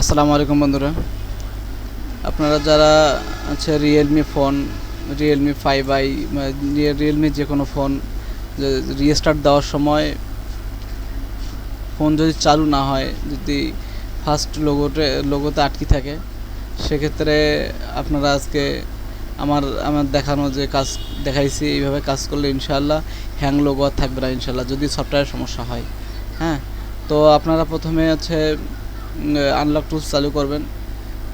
আসসালামু আলাইকুম বন্ধুরা। আপনারা যারা আছে Realme phone Realme five i Realme যে কোনো ফোন রিস্টার্ট দেওয়ার সময় ফোন যদি চালু না হয়, যদি ফার্স্ট লোগোতে লোগোতে আটকে থাকে, সেক্ষেত্রে আপনারা আজকে আমার আমার দেখানো যে কাজ দেখাইছি, এইভাবে কাজ করলে ইনশাল্লাহ হ্যাং লোগো আর থাকবে না ইনশাল্লাহ যদি সফটওয়্যার সমস্যা হয়। হ্যাঁ? তো আপনারা প্রথমে আছে আনলক টুলস চালু করবেন।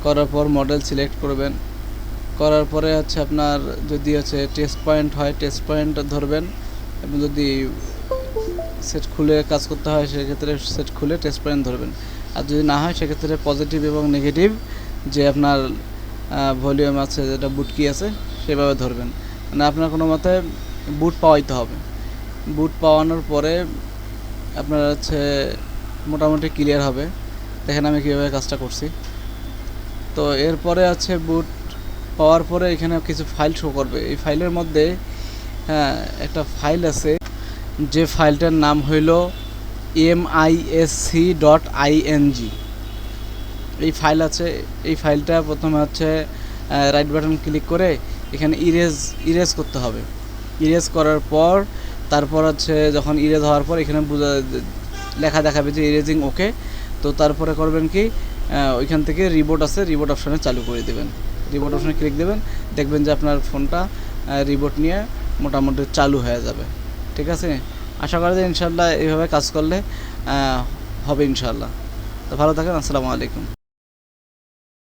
করার পর মডেল সিলেক্ট করবেন। করার পরে হচ্ছে আপনার যদি হচ্ছে টেস্ট পয়েন্ট হয় টেস্ট পয়েন্ট ধরবেন। এবং যদি সেট খুলে কাজ করতে হয়, সেক্ষেত্রে সেট খুলে টেস্ট পয়েন্ট ধরবেন। আর যদি না হয়, সেক্ষেত্রে পজিটিভ এবং নেগেটিভ যে আপনার ভলিউম আছে, যেটা বুটকি আছে, সেভাবে ধরবেন। মানে আপনার কোনো মতে বুট পাওয়াইতে হবে। বুট পাওয়ানোর পরে আপনার হচ্ছে মোটামুটি ক্লিয়ার হবে। দেখেন আমি কীভাবে কাজটা করছি। তো এরপরে আছে বুট পাওয়ার পরে এখানে কিছু ফাইল শো করবে। এই ফাইলের মধ্যে হ্যাঁ একটা ফাইল আছে, যে ফাইলটার নাম হইল M I S C dot I N G এই ফাইল আছে, এই ফাইলটা প্রথমে হচ্ছে রাইট বাটন ক্লিক করে এখানে ইরেজ ইরেজ করতে হবে। ইরেজ করার পর, তারপর হচ্ছে যখন ইরেজ হওয়ার পর এখানে বোঝা, লেখা দেখাবে যে ইরেজিং ওকে তো তারপরে করবেন কি ওইখান থেকে রিবোট আছে রিবোট অপশানে চালু করে দেবেন। রিবোট অপশানে ক্লিক দেবেন, দেখবেন যে আপনার ফোনটা রিবোট নিয়ে মোটামুটি চালু হয়ে যাবে। ঠিক আছে? আশা করা যায় ইনশাল্লাহ এইভাবে কাজ করলে হবে ইনশাল্লাহ তো ভালো থাকেন, আসসালামু আলাইকুম।